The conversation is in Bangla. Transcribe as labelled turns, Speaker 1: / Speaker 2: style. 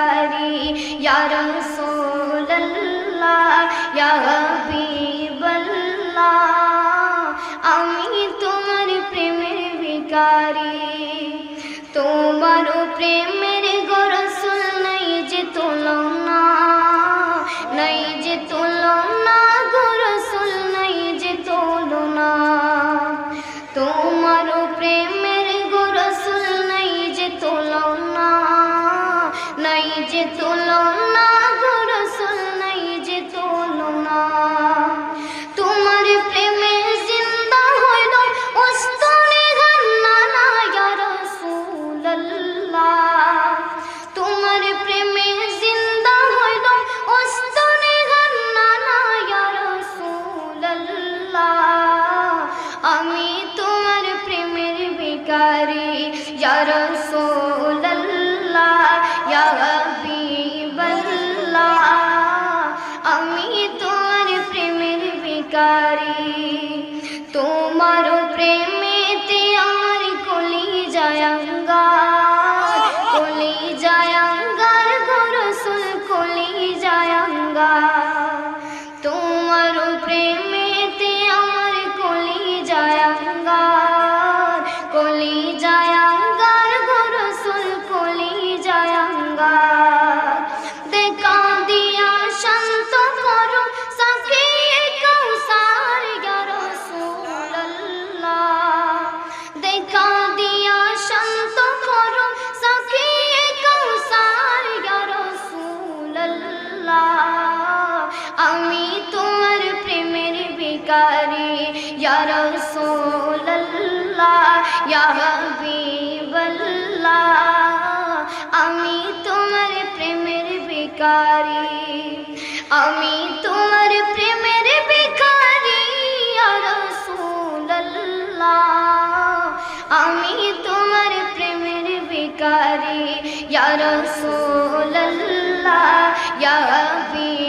Speaker 1: বাড়ি ইয়ার সোল্লা ইয়াবিবল্লা আমি তোমার প্রেমের বিকারি তোমার প্রেমের গরসুল নাই যে তুলনা নাই যে তুলনা গরসুল নাই যে তুলনা তোমার প্রেম যে তুলনা গরসল নাই যে তুলনা। তোমার প্রেমে জিন্দা হইল উস্তনে গান্না না ইয়া রাসূলুল্লাহ। তোমার প্রেমে জিন্দা হইল উস্তনে গান্না না ইয়া রাসূলুল্লাহ। আমি তোমার প্রেমের ভিখারি ইয়া রাসূল তোমার ভিখারি ইয়া রাসূলুল্লাহ, ইয়া হাবিবাল্লাহ। আমি তোমার প্রেমের ভিখারি, আমি তোমার প্রেমের ভিখারি, ইয়া রাসূলুল্লাহ। আমি তোমার প্রেমের ভিখারি, ইয়া রাসূলুল্লাহ, ইয়া হাবিব